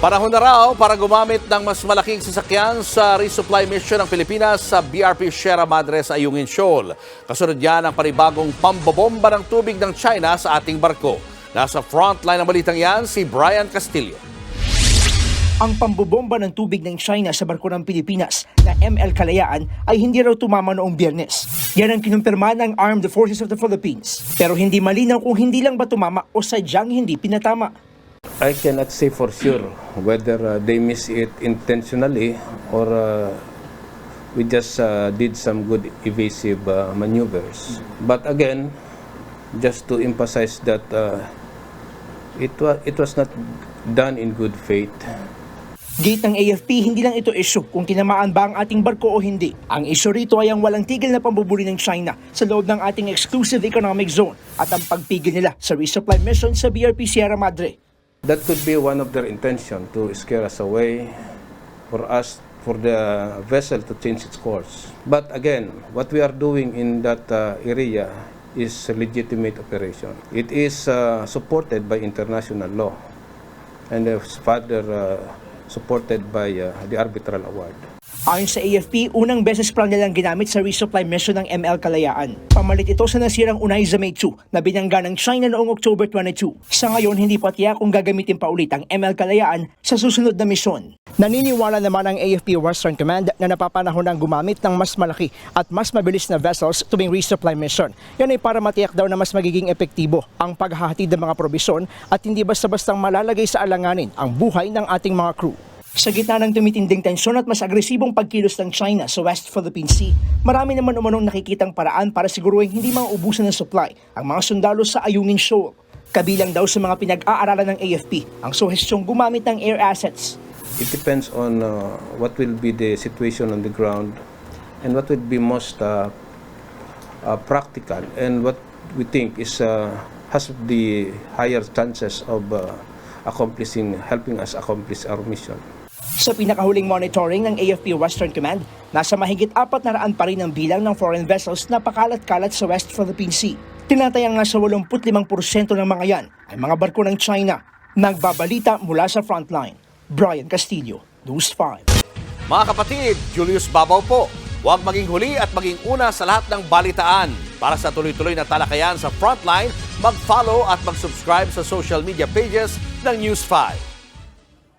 Panahon na raw para gumamit ng mas malaking sasakyan sa resupply mission ng Pilipinas sa BRP Sierra Madre sa Ayungin Shoal. Kasunod yan ang panibagong pambobomba ng tubig ng China sa ating barko. Nasa frontline ng balitang yan si Brian Castillo. Ang pambobomba ng tubig ng China sa barko ng Pilipinas na ML Kalayaan ay hindi raw tumama noong biyernes. Yan ang kinumpirma ng Armed Forces of the Philippines. Pero hindi malinaw kung hindi lang ba tumama o sadyang hindi pinatama. I cannot say for sure whether uh, they miss it intentionally or uh, we just uh, did some good evasive uh, maneuvers. But again, just to emphasize that uh, it was it was not done in good faith. Gate ng AFP, hindi lang ito issue kung tinamaan ba ang ating barko o hindi. Ang issue rito ay ang walang tigil na pambubuli ng China sa loob ng ating exclusive economic zone at ang pagpigil nila sa resupply mission sa BRP Sierra Madre. That could be one of their intention to scare us away, for us, for the vessel to change its course. But again, what we are doing in that uh, area is a legitimate operation. It is uh, supported by international law and is further uh, supported by uh, the arbitral award. Ayon sa AFP, unang beses pa lang nilang ginamit sa resupply mission ng ML Kalayaan. Pamalit ito sa nasirang Unaiza May 2 na binangga ng China noong October 22. Sa ngayon, hindi pa tiyak kung gagamitin pa ulit ang ML Kalayaan sa susunod na misyon. Naniniwala naman ang AFP Western Command na napapanahon ng gumamit ng mas malaki at mas mabilis na vessels tuwing resupply mission. Yan ay para matiyak daw na mas magiging epektibo ang paghahatid ng mga probisyon at hindi basta-bastang malalagay sa alanganin ang buhay ng ating mga crew. Sa gitna ng tumitinding tensyon at mas agresibong pagkilos ng China sa West Philippine Sea, marami naman umanong nakikitang paraan para siguruhin hindi mauubusan ng supply ang mga sundalo sa Ayungin Shoal. Kabilang daw sa mga pinag-aaralan ng AFP ang suhestyong gumamit ng air assets. It depends on uh, what will be the situation on the ground and what will be most uh, uh, practical and what we think is uh, has the higher chances of uh, accomplishing helping us accomplish our mission. Sa pinakahuling monitoring ng AFP Western Command, nasa mahigit apat na raan pa rin ang bilang ng foreign vessels na pakalat-kalat sa West Philippine Sea. Tinatayang nasa 85% ng mga yan ay mga barko ng China. Nagbabalita mula sa frontline. Brian Castillo, News 5. Mga kapatid, Julius Babaw po. Huwag maging huli at maging una sa lahat ng balitaan. Para sa tuloy-tuloy na talakayan sa Frontline, mag-follow at mag-subscribe sa social media pages ng News 5.